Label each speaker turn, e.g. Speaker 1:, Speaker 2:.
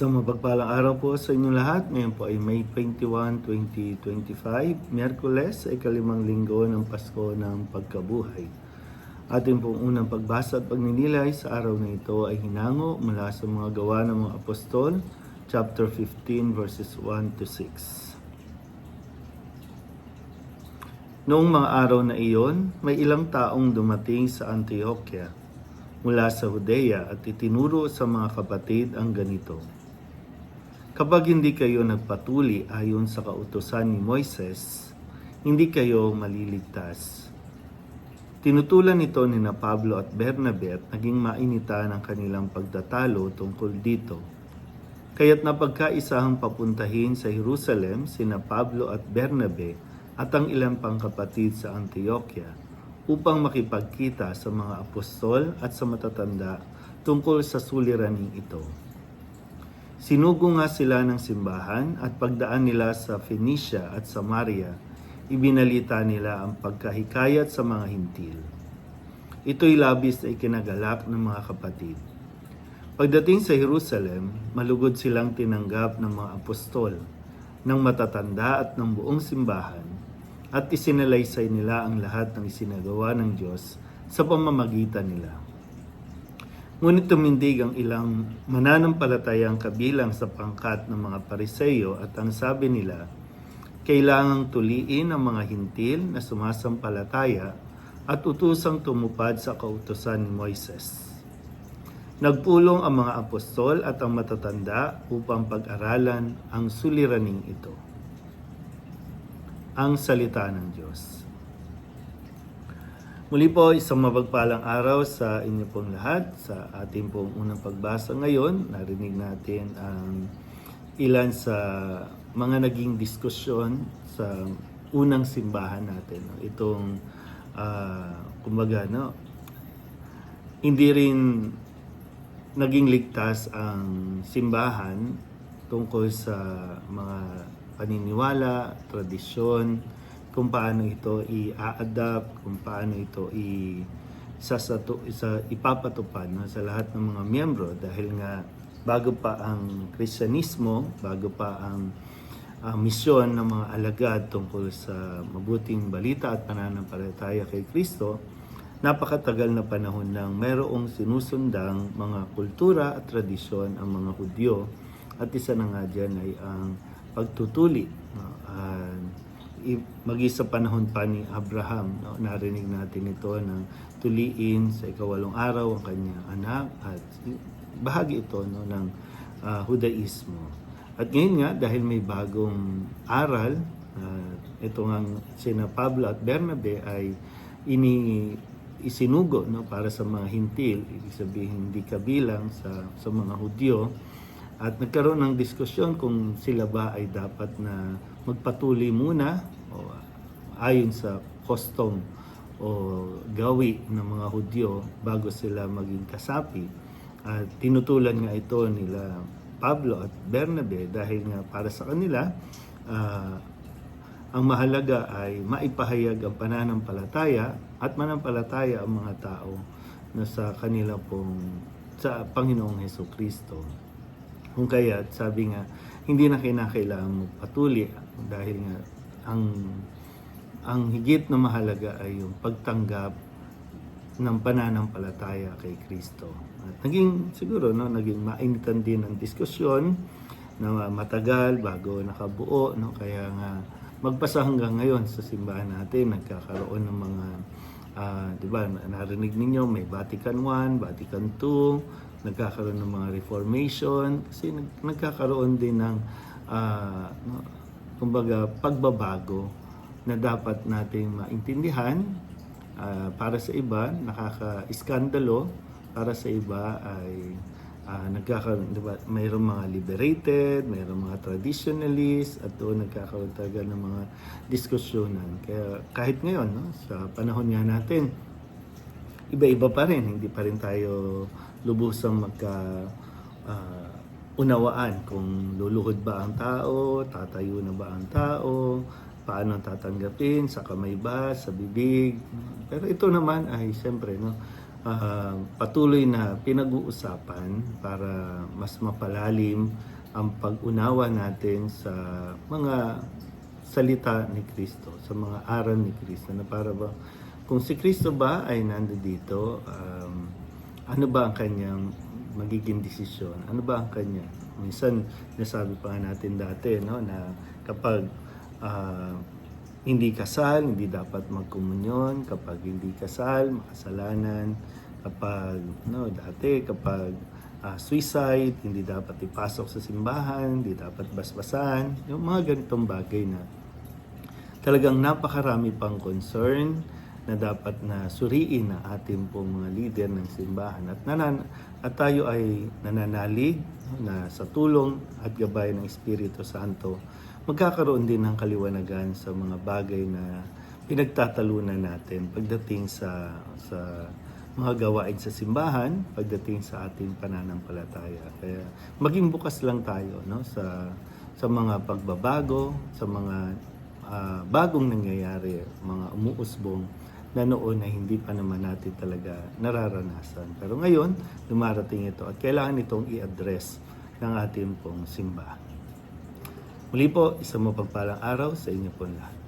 Speaker 1: Isang mapagpalang araw po sa inyong lahat. Ngayon po ay May 21, 2025, Miyerkules, ay kalimang linggo ng Pasko ng Pagkabuhay. Ating pong unang pagbasa at pagninilay sa araw na ito ay hinango mula sa mga gawa ng mga apostol, chapter 15, verses 1 to 6. Noong mga araw na iyon, may ilang taong dumating sa Antioquia mula sa Judea at itinuro sa mga kapatid ang ganito. Kapag hindi kayo nagpatuli ayon sa kautosan ni Moises, hindi kayo maliligtas. Tinutulan nito ni na Pablo at Bernabe at naging mainita ng kanilang pagtatalo tungkol dito. Kaya't napagkaisahang papuntahin sa Jerusalem sina Pablo at Bernabe at ang ilang pang kapatid sa Antioquia upang makipagkita sa mga apostol at sa matatanda tungkol sa suliraning ito. Sinugo nga sila ng simbahan at pagdaan nila sa Phoenicia at Samaria, ibinalita nila ang pagkahikayat sa mga hintil. Ito'y labis na ikinagalak ng mga kapatid. Pagdating sa Jerusalem, malugod silang tinanggap ng mga apostol, ng matatanda at ng buong simbahan, at isinalaysay nila ang lahat ng isinagawa ng Diyos sa pamamagitan nila. Ngunit tumindig ang ilang mananampalatayang kabilang sa pangkat ng mga pariseyo at ang sabi nila, kailangang tuliin ang mga hintil na sumasampalataya at utusang tumupad sa kautosan ni Moises. Nagpulong ang mga apostol at ang matatanda upang pag-aralan ang suliraning ito. Ang salita ng Diyos. Muli po, isang mapagpalang araw sa inyo pong lahat. Sa ating pong unang pagbasa ngayon, narinig natin ang ilan sa mga naging diskusyon sa unang simbahan natin. Itong, ah, kumbaga, no? hindi rin naging ligtas ang simbahan tungkol sa mga paniniwala, tradisyon, kung paano ito i-adapt, kung paano ito i sasatu, isa, ipapatupad no, sa lahat ng mga miyembro dahil nga bago pa ang Kristyanismo, bago pa ang ang misyon ng mga alagad tungkol sa mabuting balita at pananampalataya kay Kristo, napakatagal na panahon nang mayroong sinusundang mga kultura at tradisyon ang mga Hudyo at isa na nga dyan ay ang pagtutuli. No? And, i- magi sa panahon pa ni Abraham, no, narinig natin ito ng tuliin sa ikawalong araw ang kanyang anak at bahagi ito no, ng ah, Hudaismo. At ngayon nga, dahil may bagong aral, uh, ito nga sina Pablo at Bernabe ay ini isinugo no, para sa mga hintil, ibig sabihin hindi kabilang sa, sa mga Hudyo, at nagkaroon ng diskusyon kung sila ba ay dapat na magpatuloy muna o ayon sa custom o gawi ng mga Hudyo bago sila maging kasapi. At tinutulan nga ito nila Pablo at Bernabe dahil nga para sa kanila ah, ang mahalaga ay maipahayag ang pananampalataya at manampalataya ang mga tao na sa kanila pong sa Panginoong Heso Kristo. Kung kaya, sabi nga, hindi na kinakailangan magpatuli dahil nga ang ang higit na mahalaga ay yung pagtanggap ng pananampalataya kay Kristo. At naging siguro no, naging mainitan din ang diskusyon na matagal bago nakabuo no kaya nga magpasa hanggang ngayon sa simbahan natin nagkakaroon ng mga ah, 'di ba narinig ninyo may Vatican I, Vatican II, nagkakaroon ng mga reformation kasi nag, nagkakaroon din ng no, kumbaga pagbabago na dapat nating maintindihan Ah, para sa iba nakaka-iskandalo para sa iba ay ah, nagkakaroon di ba mayroong mga liberated mayroong mga traditionalists at doon nagkakaroon talaga ng mga diskusyonan kaya kahit ngayon no, sa panahon nga natin iba-iba pa rin hindi pa rin tayo lubusang magka ah, unawaan kung luluhod ba ang tao, tatayo na ba ang tao, paano tatanggapin, sa kamay ba, sa bibig. Pero ito naman ay siyempre, no, ah, patuloy na pinag-uusapan para mas mapalalim ang pag-unawa natin sa mga salita ni Kristo, sa mga aral ni Kristo na para ba kung si Kristo ba ay nandito um, ano ba ang kanyang magiging desisyon? Ano ba ang kanya? Minsan, nasabi pa natin dati, no, na kapag ah, hindi kasal, hindi dapat magkomunyon. Kapag hindi kasal, makasalanan. Kapag, no, dati, kapag ah, suicide, hindi dapat ipasok sa simbahan, hindi dapat basbasan. Yung mga ganitong bagay na talagang napakarami pang concern na dapat na suriin ng ating pong mga leader ng simbahan at nanan at tayo ay nananalig na sa tulong at gabay ng Espiritu Santo magkakaroon din ng kaliwanagan sa mga bagay na pinagtatalunan natin pagdating sa sa mga gawain sa simbahan pagdating sa ating pananampalataya kaya maging bukas lang tayo no sa sa mga pagbabago sa mga ah, bagong nangyayari, mga umuusbong na noon ay hindi pa naman natin talaga nararanasan. Pero ngayon, dumarating ito at kailangan itong i-address ng ating pong simbahan. Muli po, isang mapagpalang araw sa inyo po lahat.